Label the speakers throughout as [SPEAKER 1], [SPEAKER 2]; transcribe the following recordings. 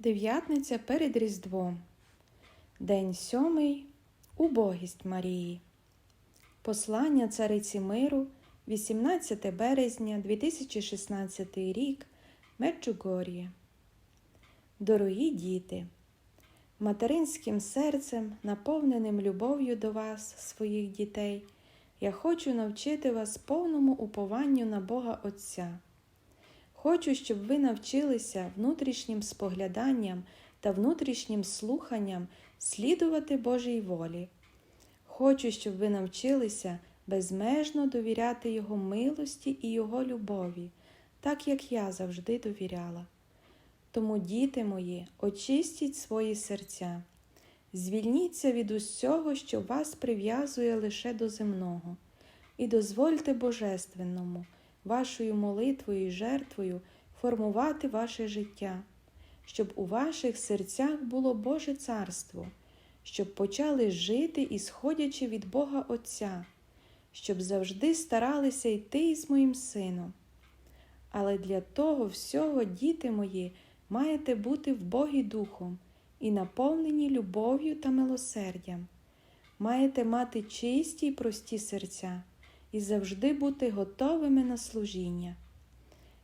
[SPEAKER 1] Дев'ятниця перед Різдвом. День сьомий. Убогість Марії. Послання цариці миру, 18 березня 2016 рік, Меджугор'є. Дорогі діти, материнським серцем, наповненим любов'ю до вас, своїх дітей, я хочу навчити вас повному упованню на Бога Отця. Хочу, щоб ви навчилися внутрішнім спогляданням та внутрішнім слуханням слідувати Божій волі. Хочу, щоб ви навчилися безмежно довіряти Його милості і Його любові, так як я завжди довіряла. Тому, діти мої, очистіть свої серця, звільніться від усього, що вас прив'язує лише до земного, і дозвольте Божественному вашою молитвою і жертвою формувати ваше життя, щоб у ваших серцях було Боже царство, щоб почали жити і сходячи від Бога Отця, щоб завжди старалися йти із моїм сином. Але для того всього, діти мої, маєте бути в Богі Духом і наповнені любов'ю та милосердям. Маєте мати чисті й прості серця і завжди бути готовими на служіння.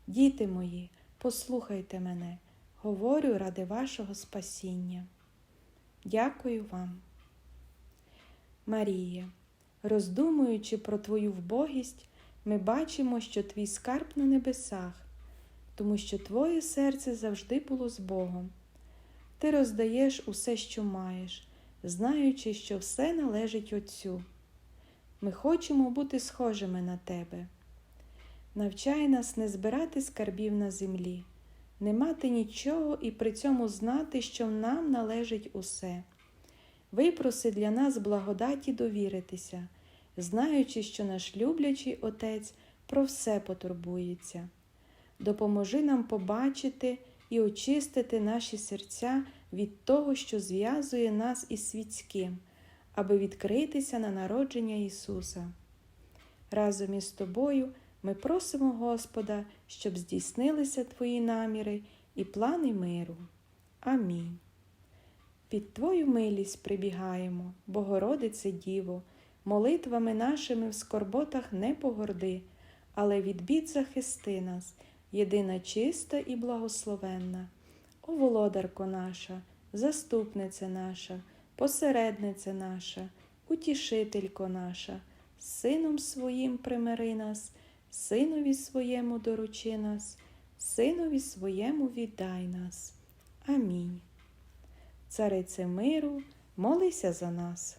[SPEAKER 1] Діти мої, послухайте мене, говорю ради вашого спасіння. Дякую вам. Марія, роздумуючи про Твою вбогість, ми бачимо, що твій скарб на небесах, тому що Твоє серце завжди було з Богом. Ти роздаєш усе, що маєш, знаючи, що все належить Отцю. Ми хочемо бути схожими на тебе. Навчай нас не збирати скарбів на землі, не мати нічого і при цьому знати, що нам належить усе. Випроси для нас благодаті довіритися, знаючи, що наш люблячий Отець про все потурбується. Допоможи нам побачити і очистити наші серця від того, що зв'язує нас із світським аби відкритися на народження Ісуса. Разом із тобою ми просимо Господа, щоб здійснилися Твої наміри і плани миру. Амінь. Під Твою милість прибігаємо, Богородице Діво, молитвами нашими в скорботах не погорди, але від бід захисти нас, єдина чиста і благословенна. О володарко наша, заступниця наша посередниця наша, утішителько наша, Сином своїм примири нас, Синові своєму доручи нас, Синові своєму віддай нас. Амінь. Царице миру, молися за нас.